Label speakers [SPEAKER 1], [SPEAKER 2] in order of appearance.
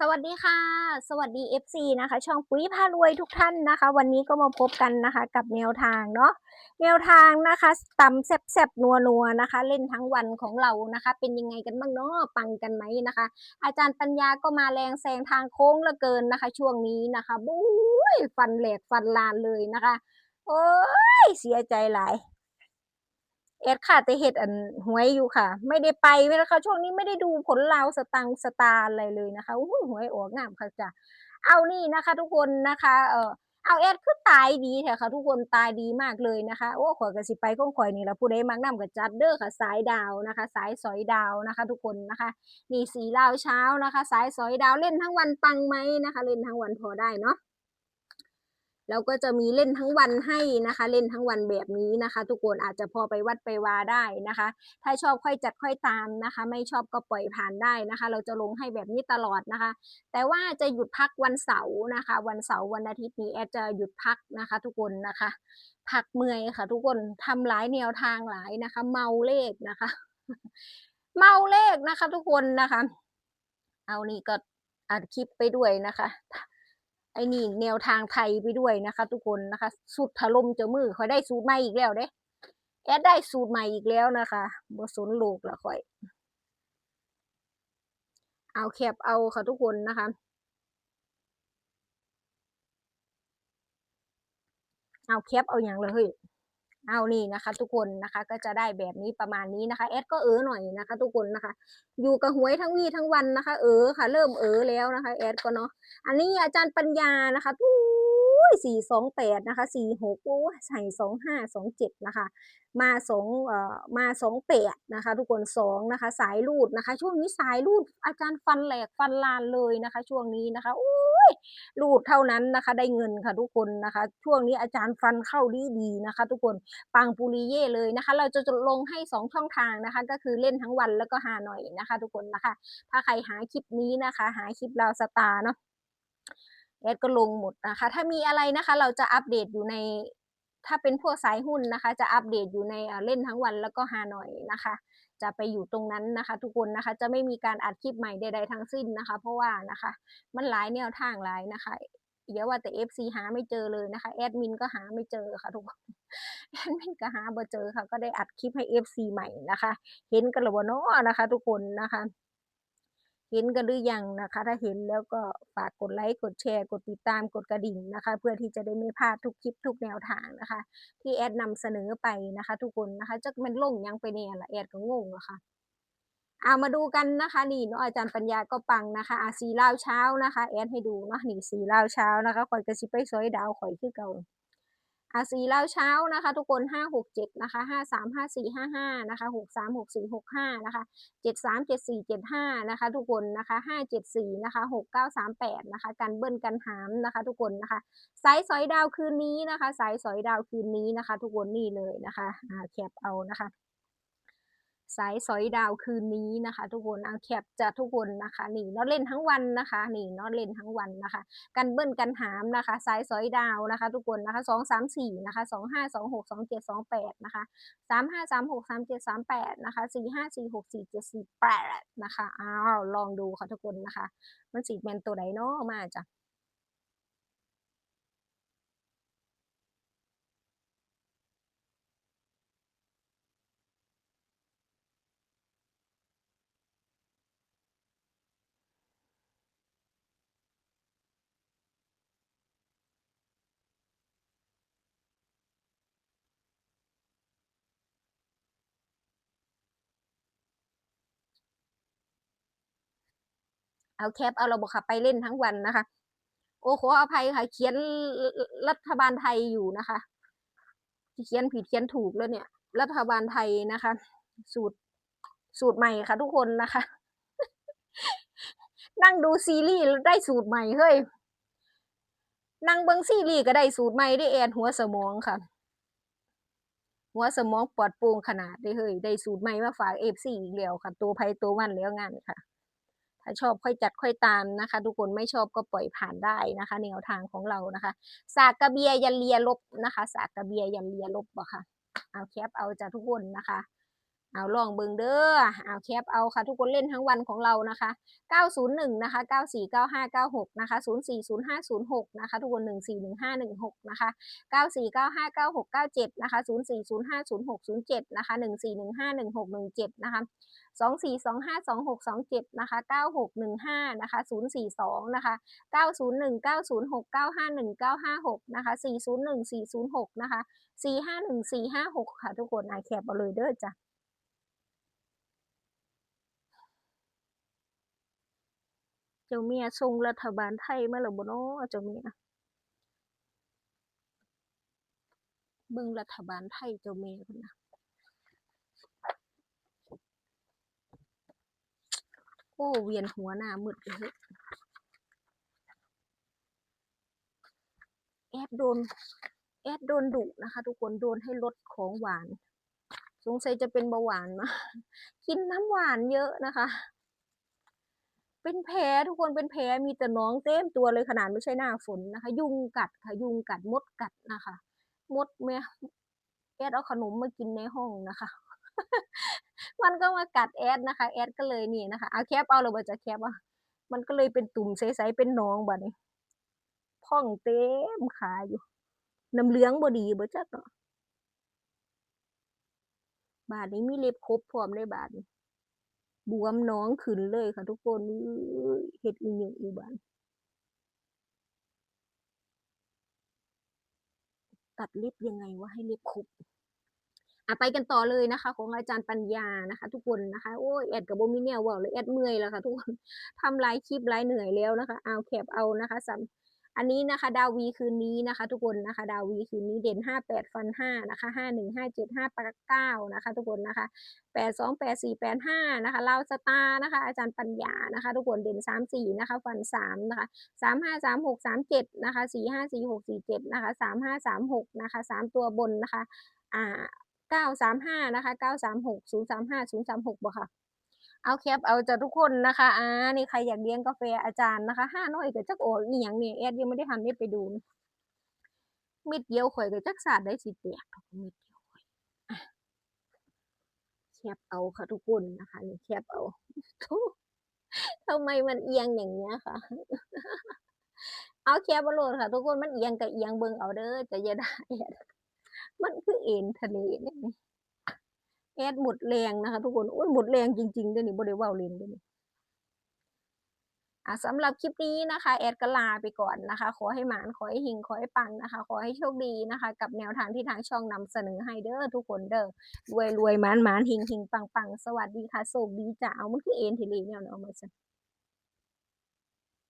[SPEAKER 1] สวัสดีค่ะ สวัสดี FC นะคะ ช่องปุ๋ยพารวยทุกท่านนะคะ วันนี้ก็มาพบกันนะคะ กับแนวทางเนาะแนวทางนะคะตำแซบๆนัวๆนะคะ เล่นทั้งวันของเรานะคะ เป็นยังไงกันบ้างเนาะปังกันไหมนะคะ อาจารย์ปัญญาก็มาแรงแซงทางโค้งเหลือเกินนะคะ ช่วงนี้นะคะบุ้ยฟันแหลกฟันลานเลยนะคะ โอ้ยเสียใจหลาย เอ็ดค่ะแต่เห็ดอันหวยอยู่ค่ะ ไม่ได้ไปไม่นะคะช่วงนี้ไม่ได้ดูผลลาวสตังสตาร์อะไรเลยนะคะอู้หูหวยออกงามค่ะจ้ะเอานี่นะคะ ทุกคนนะคะเออเอาเอ็ดคือตายดีแท้ค่ะ ทุกคนตายดีมากเลยนะคะโอ้ข่อยก็สิไปของข่อยนี่ละผู้ใดมักนำกับจัดเด้อค่ะ สายดาวนะคะ สายสอยดาวนะคะ ทุกคนนะคะนี่สีลาวเช้านะคะ สายสอยดาวเล่นทั้งวันปังไหมนะคะ เล่นทั้งวันพอได้เนาะ แล้วก็จะมีเล่นทั้งวันให้นะคะ เล่นทั้งวันแบบนี้นะคะ ทุกคนอาจจะพอไปวัดไปวาได้นะคะ ถ้าชอบค่อยจัดค่อยตามนะคะ ไม่ชอบก็ปล่อยผ่านได้นะคะ เราจะลงให้แบบนี้ตลอดนะคะ แต่ว่าจะหยุดพักวันเสาร์นะคะ วันเสาร์วันอาทิตย์นี้แอดจะหยุดพักนะคะ ทุกคนนะคะ พักเมื่อยค่ะ ทุกคนทำหลายแนวทางหลายนะคะ เมาเลขนะคะ เมาเลขนะคะ ทุกคนนะคะ เอานี่ก็อัดคลิปไปด้วยนะคะ ไอ้นี่แนวทางไทยไปด้วยนะคะ ทุกคนนะคะสูตรถล่มเจามือคอยได้สูตรใหม่อีกแล้วเด้แอดได้สูตรใหม่อีกแล้วนะคะบสนโลกละคอย เอาแคบเอาค่ะทุกคนนะคะเอาแคบเอาอย่างเลย เอานี่นะคะ ทุกคนนะคะก็จะได้แบบนี้ประมาณนี้นะคะแอดก็เออหน่อยนะคะ ทุกคนนะคะ อยู่กับหวยทั้งวี่ทั้งวันนะคะ เออค่ะ เริ่มเออแล้วนะคะแอดก็เนาะอันนี้อาจารย์ปัญญานะคะทุยสี่สองแปดนะคะสี่หกโอ้ใส่สองห้าสองเจ็ดนะคะ มาสองเอ่อมาสองแปดนะคะ ทุกคนสองนะคะ สายรูดนะคะ ช่วงนี้สายรูดอาจารย์ฟันแหลกฟันลานเลยนะคะ ช่วงนี้นะคะโอ้ รูดเท่านั้นนะคะ ได้เงินค่ะทุกคนนะคะ ช่วงนี้อาจารย์ฟันเข้าดีดีนะคะ ทุกคนปังปุริเย่เลยนะคะ เราจะลงให้สองช่องทางนะคะ ก็คือเล่นทั้งวันแล้วก็หาหน่อยนะคะ ทุกคนนะคะ ถ้าใครหาคลิปนี้นะคะ หาคลิปลาวสตาร์เนาะแอดก็ลงหมดนะคะ ถ้ามีอะไรนะคะ เราจะอัปเดตอยู่ในถ้าเป็นพวกสายหุ้นนะคะ จะอัปเดตอยู่ในเล่นทั้งวันแล้วก็ฮาหน่อยนะคะ จะไปอยู่ตรงนั้นนะคะ ทุกคนนะคะ จะไม่มีการอัดคลิปใหม่ใดๆทั้งสิ้นนะคะ เพราะว่านะคะ มันหลายแนวทางหลายนะคะเยอะว่าแต่ FC หาไม่เจอเลยนะคะแอดมินก็หาไม่เจอค่ะทุกคนแอดมินก็หาบ่เจอค่ะ ก็ได้อัดคลิปให้ FC ใหม่นะคะ เห็นกันแล้วบ่เนาะนะคะ ทุกคนนะคะ เห็นกันหรือยังนะคะ ถ้าเห็นแล้วก็ฝากกดไลค์ กดแชร์ กดติดตาม กดกระดิ่งนะคะ เพื่อที่จะได้ไม่พลาดทุกคลิปทุกแนวทางนะคะ ที่แอดนำเสนอไปนะคะ ทุกคนนะคะจะเป็นล่งยังไปเนี่ยละแอดก็งงอะค่ะเอามาดูกันนะคะนี่เนาะอาจารย์ปัญญาก็ปังนะคะอาสีลาวเช้านะคะ แอดให้ดูเนาะนี่สีลาวเช้านะคะข่อยกระสิบไปซอยดาวข่อยคือเก่า อาสีลาวเช้านะคะ ทุกคนห้าหกเจ็ดนะคะห้าสามห้าสี่ห้าห้านะคะหกสามหกสี่หกห้านะคะเจ็ดสามเจ็ดสี่เจ็ดห้านะคะ ทุกคนนะคะห้าเจ็ดสี่นะคะหกเก้าสามแปดนะคะกันเบิ้ลกันหามนะคะ ทุกคนนะคะสายสอยดาวคืนนี้นะคะสายสอยดาวคืนนี้นะคะ ทุกคนนี่เลยนะคะอ่าแคปเอานะคะ สายสอยดาวคืนนี้นะคะ ทุกคนเอาแคปจะทุกคนนะคะ นี่เนาะเล่นทั้งวันนะคะ นี่เนาะเล่นทั้งวันนะคะ กันเบิ้ลกันหามนะคะ สายสอยดาวนะคะ ทุกคนนะคะสองสามสี่นะคะสองห้าสองหกสองเจ็ดสองแปดนะคะสามห้าสามหกสามเจ็ดสามแปดนะคะสี่ห้าสี่หกสี่เจ็ดสี่แปดนะคะอ้าวลองดูค่ะทุกคนนะคะ มันสีแมนตัวไหนเนาะมาจ้ะ เอาแคปเอาเราบอกค่ะไปเล่นทั้งวันนะคะ โอ้ขออภัยค่ะ เขียนรัฐบาลไทยอยู่นะคะเขียนผิดเขียนถูกแล้วเนี่ย รัฐบาลไทยนะคะ สูตรสูตรใหม่ค่ะ ทุกคนนะคะ นั่งดูซีรีส์ได้สูตรใหม่เฮ้ยนั่งเบิ้งซีรีส์ก็ได้สูตรใหม่ได้แอนหัวสมองค่ะ หัวสมองปลอดโปร่งขนาดได้เฮ้ยได้สูตรใหม่มาฝากเอฟซีอีกแล้วค่ะ ตัวไพตัวมันแล้วงานค่ะ ถ้าชอบค่อยจัดค่อยตามนะคะ ทุกคนไม่ชอบก็ปล่อยผ่านได้นะคะ แนวทางของเรานะคะ สากกระเบียยันเลียลบนะคะ สากกระเบียยันเลียลบอะค่ะเอาแคปเอาจากทุกคนนะคะ เอาลองเบิงเด้อเอาแคปเอาค่ะ ทุกคนเล่นทั้งวันของเรานะคะ 901 นะคะ 949596 นะคะ 040506นะคะ ทุกคน 141516 นะคะ 94959697 นะคะ 04050607 นะคะ 14151617 นะคะ24252627นะคะ9615นะคะ042นะคะ901 906 951 956นะคะ401 406นะคะ451 456ค่ะทุกคนไอแคปเอาเลยเด้อจ้ะ เจ้าเมียทรงรัฐบาลไทยมาแล้วบ่เนาะเจ้าเมียเบิ่งรัฐบาลไทยเจ้าเมียพุ่นนะโอ้เวียนหัวหน้ามืดเลยแอดโดน แอดโดนดุนะคะ ทุกคนโดนให้ลดของหวาน สงสัยจะเป็นเบาหวานมากินน้ำหวานเยอะนะคะ เป็นแผลทุกคนเป็นแผลมีแต่น้องเต็มตัวเลยขนาดไม่ใช่หน้าฝนนะคะ ยุงกัดค่ะยุงกัดมดกัดนะคะ มดแม่แอดเอาขนมมากินในห้องนะคะ มันก็มากัดแอดนะคะ แอดก็เลยนี่นะคะเอาแคปเอาหรือว่าจะแคปอะมันก็เลยเป็นตุ่มใสๆเป็นหนองบัดนี้พ่องเต็มขาอยู่น้ำเหลืองบ่ดีบ่จักเนาะบาดนี้มีเล็บครบพร้อมเลยบาดนี้ บวมน้องขึ้นเลยค่ะทุกคนเฮ็ดอีหยังอีบานตัดเล็บยังไงว่าให้เล็บครบอะไปกันต่อเลยนะคะ ของอาจารย์ปัญญานะคะ ทุกคนนะคะโอ้ยแอดกับโบมิเนียว่าเลยแอดเมื่อยแล้วค่ะ ทุกคนทำลายคลิปไลายเหนื่อยแล้วนะคะ เอาแคปเอานะคะสำ อันนี้นะคะดาวีคืนนี้นะคะ ทุกคนนะคะ ดาวีคืนนี้เด่นห้าแปดฟันห้านะคะห้าหนึ่งห้าเจ็ดห้าปากเก้านะคะ ทุกคนนะคะแปดสองแปดสี่แปดห้านะคะลาสตานะคะ อาจารย์ปัญญานะคะ ทุกคนเด่นสามสี่นะคะ ฟันสามนะคะสามห้าสามหกสามเจ็ดนะคะสี่ห้าสี่หกสี่เจ็ดนะคะสามห้าสามหกนะคะสามตัวบนนะคะ อ่าเก้าสามห้านะคะเก้าสามหกศูนย์สามห้าศูนย์สามหกบ่ค่ะ เอาแคปเอาจากทุกคนนะคะอ่านี่ใครอยากเลี้ยงกาแฟอาจารย์นะคะห้าน้อยกับจักโออกอีหยังเนี่ยแอดยังไม่ได้ทันได้ไปดูเม็ดเดียวข่อยกับจักศาสตร์ได้สิแตกดอกเม็ดเดียวข่อยแคปเอาค่ะทุกคนนะคะนี่แคปเอาทำไมมันเอียงอย่างเงี้ยค่ะ เอาแคปเอาโหลดค่ะ ทุกคนมันเอียงกับเอียงเบิ่งเอาเด้อจะย่าได้มันคือเอ็นทะเลเนี่ย แอดหมดแรงนะคะ ทุกคนโอ้ยหมดแรงจริงๆเด้นี่บ่ได้เว้าเล่นเด้นี่อะสำหรับคลิปนี้นะคะ แอดก็ลาไปก่อนนะคะ ขอให้หมานขอให้หิงขอให้ปังนะคะ ขอให้โชคดีนะคะ กับแนวทางที่ทางช่องนำเสนอให้เด้อทุกคนเด้อรวยรวยหมานหมานหิงหิงปังปังสวัสดีค่ะโชคดีจ้าเอามันคือเอ็นทีลีเนี่ยเนาะมาซะ